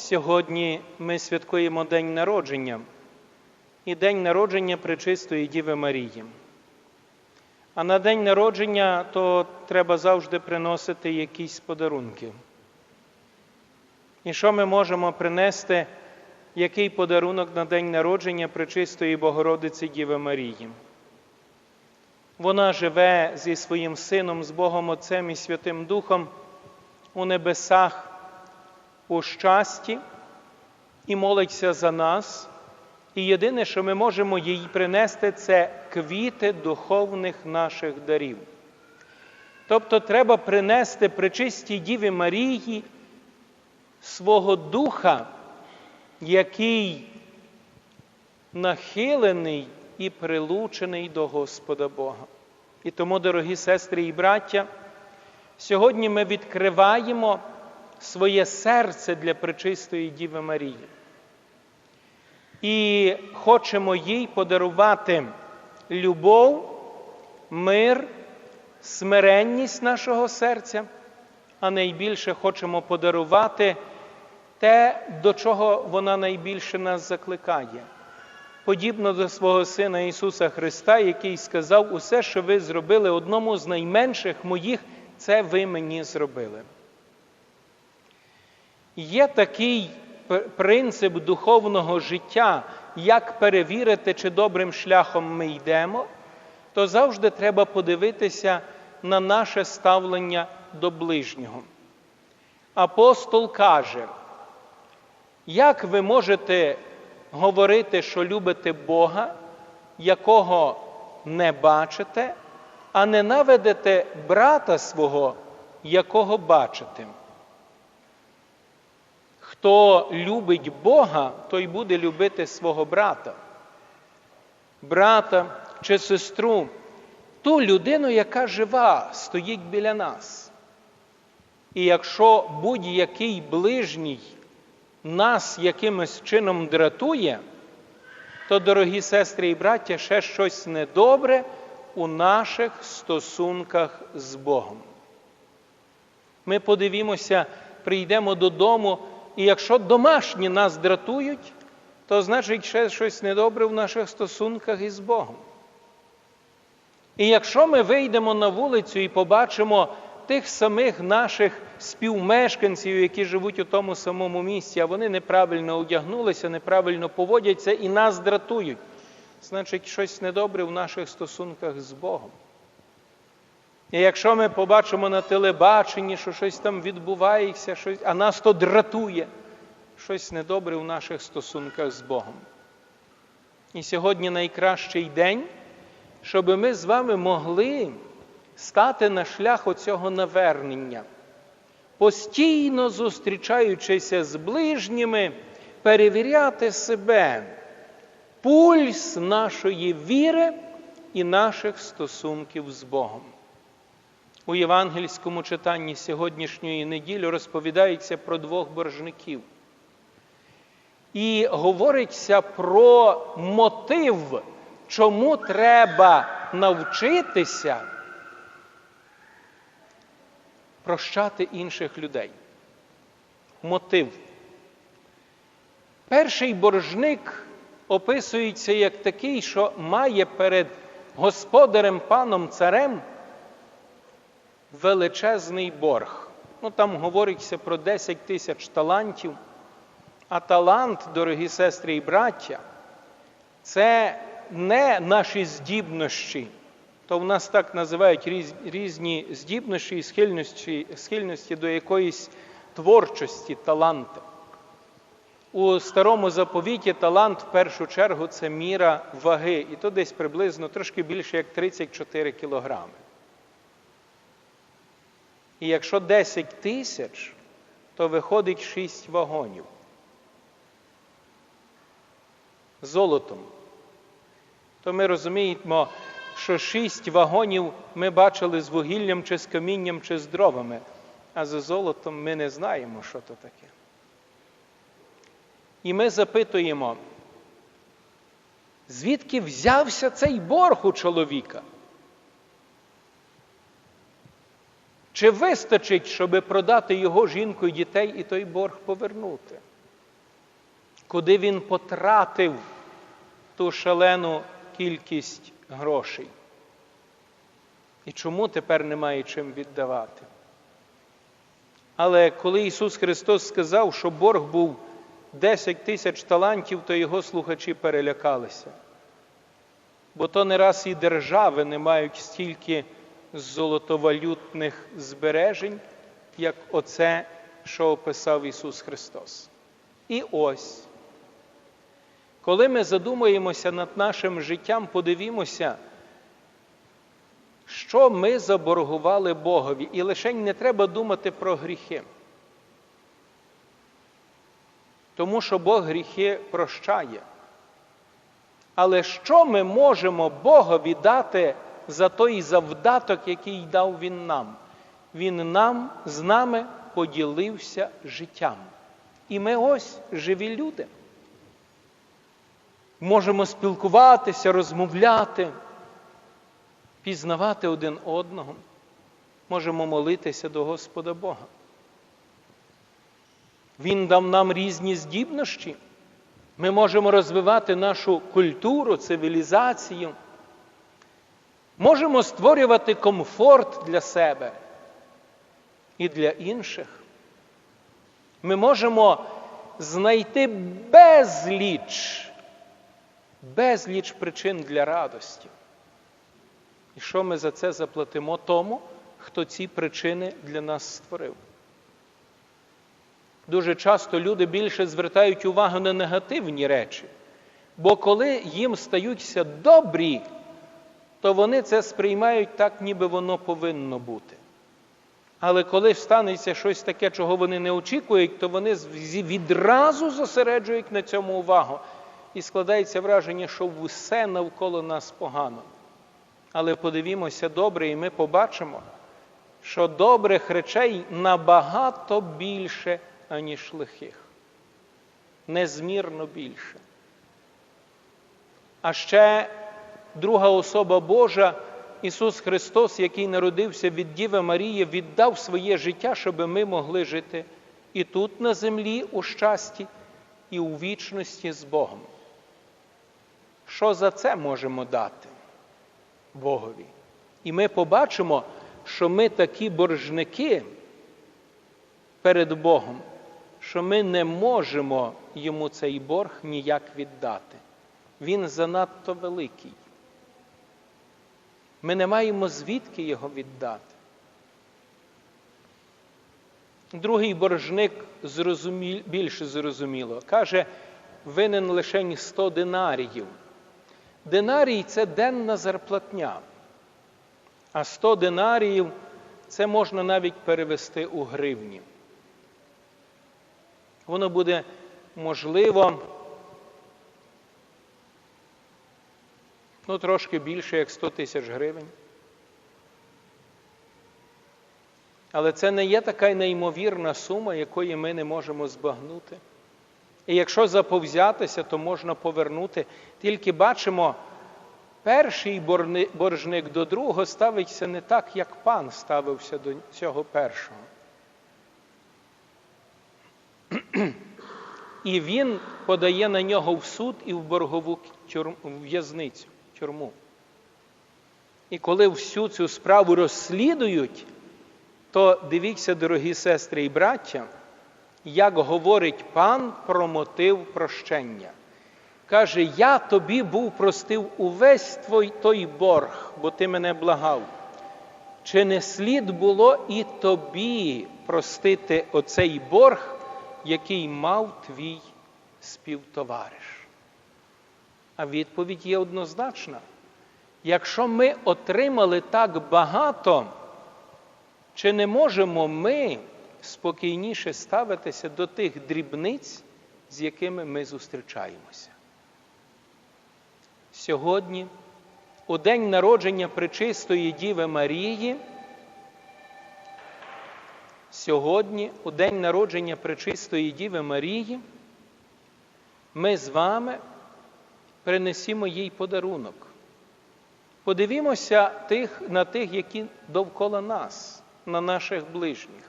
Сьогодні ми святкуємо День народження і День народження Пречистої Діви Марії. А на день народження то треба завжди приносити якісь подарунки. І що ми можемо принести, який подарунок на день народження Пречистої Богородиці Діви Марії? Вона живе зі своїм Сином, з Богом Отцем і Святим Духом у небесах у щасті і молиться за нас. І єдине, що ми можемо їй принести, це квіти духовних наших дарів. Тобто треба принести причистій Діві Марії свого духа, який нахилений і прилучений до Господа Бога. І тому, дорогі сестри і браття, сьогодні ми відкриваємо своє серце для пречистої Діви Марії. І хочемо їй подарувати любов, мир, смиренність нашого серця, а найбільше хочемо подарувати те, до чого вона найбільше нас закликає. Подібно до свого Сина Ісуса Христа, який сказав, усе, що ви зробили одному з найменших моїх, це ви мені зробили. Є такий принцип духовного життя, як перевірити, чи добрим шляхом ми йдемо, то завжди треба подивитися на наше ставлення до ближнього. Апостол каже, як ви можете говорити, що любите Бога, якого не бачите, а ненавидите брата свого, якого бачите? Хто любить Бога, той буде любити свого брата, брата чи сестру, ту людину, яка жива, стоїть біля нас. І якщо будь-який ближній нас якимось чином дратує, то, дорогі сестри і браття, ще щось недобре у наших стосунках з Богом. Ми подивімося, прийдемо додому. І якщо домашні нас дратують, то значить ще щось недобре в наших стосунках із Богом. І якщо ми вийдемо на вулицю і побачимо тих самих наших співмешканців, які живуть у тому самому місці, а вони неправильно одягнулися, неправильно поводяться і нас дратують, значить щось недобре в наших стосунках з Богом. І якщо ми побачимо на телебаченні, що щось там відбувається, щось, а нас то дратує, щось недобре в наших стосунках з Богом. І сьогодні найкращий день, щоб ми з вами могли стати на шлях оцього навернення, постійно зустрічаючися з ближніми, перевіряти себе, пульс нашої віри і наших стосунків з Богом. У євангельському читанні сьогоднішньої неділі розповідається про двох боржників. І говориться про мотив, чому треба навчитися прощати інших людей. Мотив. Перший боржник описується як такий, що має перед господарем паном царем величезний борг. Ну, Там говориться про 10 тисяч талантів. А талант, дорогі сестри і браття, це не наші здібності. То в нас так називають різні здібності і схильності, схильності до якоїсь творчості, таланти. У старому заповіті талант в першу чергу це міра ваги, і то десь приблизно трошки більше як 34 кілограми. І якщо 10 тисяч, то виходить 6 вагонів. Золотом. То ми розуміємо, що 6 вагонів ми бачили з вугіллям, чи з камінням, чи з дровами, а за золотом ми не знаємо, що то таке. І ми запитуємо, звідки взявся цей борг у чоловіка? Чи вистачить, щоб продати його жінку і дітей і той борг повернути? куди він потратив ту шалену кількість грошей. І чому тепер немає чим віддавати? Але коли Ісус Христос сказав, що борг був 10 тисяч талантів, то його слухачі перелякалися. Бо то не раз і держави не мають стільки золотовалютних збережень, як оце, що описав Ісус Христос. І ось, коли ми задумаємося над нашим життям, подивімося, що ми заборгували Богові. І лише не треба думати про гріхи. Тому що Бог гріхи прощає. Але що ми можемо Богові дати за той завдаток, який дав Він нам? Він нам з нами поділився життям. І ми ось живі люди. Можемо спілкуватися, розмовляти, пізнавати один одного. Можемо молитися до Господа Бога. Він дав нам різні здібності. Ми можемо розвивати нашу культуру, цивілізацію. Можемо створювати комфорт для себе і для інших. Ми можемо знайти безліч, безліч причин для радості. І що ми за це заплатимо тому, хто ці причини для нас створив? Дуже часто люди більше звертають увагу на негативні речі, бо коли їм стаються добрі, то вони це сприймають так, ніби воно повинно бути. Але коли станеться щось таке, чого вони не очікують, то вони відразу зосереджують на цьому увагу. І складається враження, що все навколо нас погано. Але подивімося добре, і ми побачимо, що добрих речей набагато більше, аніж лихих. Незмірно більше. А ще друга особа Божа, Ісус Христос, який народився від Діви Марії, віддав своє життя, щоб ми могли жити і тут, на землі, у щасті, і у вічності з Богом. Що за це можемо дати Богові? І ми побачимо, що ми такі боржники перед Богом, що ми не можемо йому цей борг ніяк віддати. Він занадто великий. Ми не маємо звідки його віддати. Другий боржник зрозумі... більше зрозуміло, каже, винен лише 100 динаріїв. Динарій це денна зарплатня, а 100 динаріїв це можна навіть перевести у гривні. Воно буде можливо ну, трошки більше, як 100 тисяч гривень. Але це не є така неймовірна сума, якої ми не можемо збагнути. І якщо заповзятися, то можна повернути. Тільки бачимо, перший боржник до другого ставиться не так, як пан ставився до цього першого. І він подає на нього в суд і в боргову в'язницю, тюрму. І коли всю цю справу розслідують, то дивіться, дорогі сестри і браття, як говорить пан про мотив прощення. Каже, я тобі був простив увесь твій той борг, бо ти мене благав. Чи не слід було і тобі простити оцей борг, який мав твій співтовариш? А відповідь є однозначна. Якщо ми отримали так багато, чи не можемо ми спокійніше ставитися до тих дрібниць, з якими ми зустрічаємося? Сьогодні, у день народження Пречистої Діви Марії, сьогодні, у день народження Пречистої Діви Марії, ми з вами принесімо їй подарунок. Подивімося тих, на тих, які довкола нас, на наших ближніх.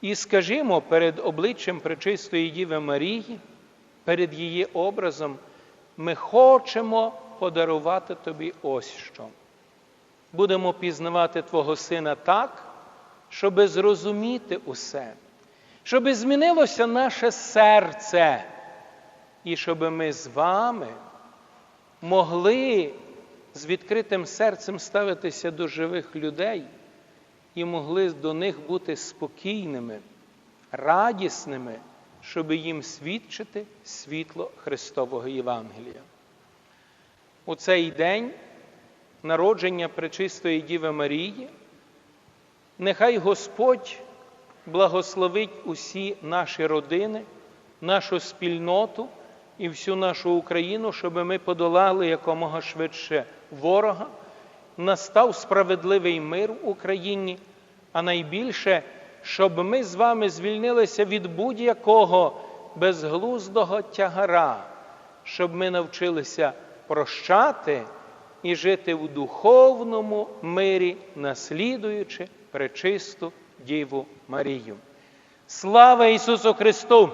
І скажімо перед обличчям Пречистої Діви Марії, перед її образом, ми хочемо подарувати тобі ось що. Будемо пізнавати Твого Сина так, щоби зрозуміти усе, щоби змінилося наше серце, і щоби ми з вами могли з відкритим серцем ставитися до живих людей і могли до них бути спокійними, радісними, щоб їм свідчити світло Христового Євангелія. У цей день народження Пречистої Діви Марії, нехай Господь благословить усі наші родини, нашу спільноту і всю нашу Україну, щоб ми подолали якомога швидше ворога, настав справедливий мир в Україні, а найбільше, щоб ми з вами звільнилися від будь-якого безглуздого тягара, щоб ми навчилися прощати і жити в духовному мирі, наслідуючи пречисту Діву Марію. Слава Ісусу Христу!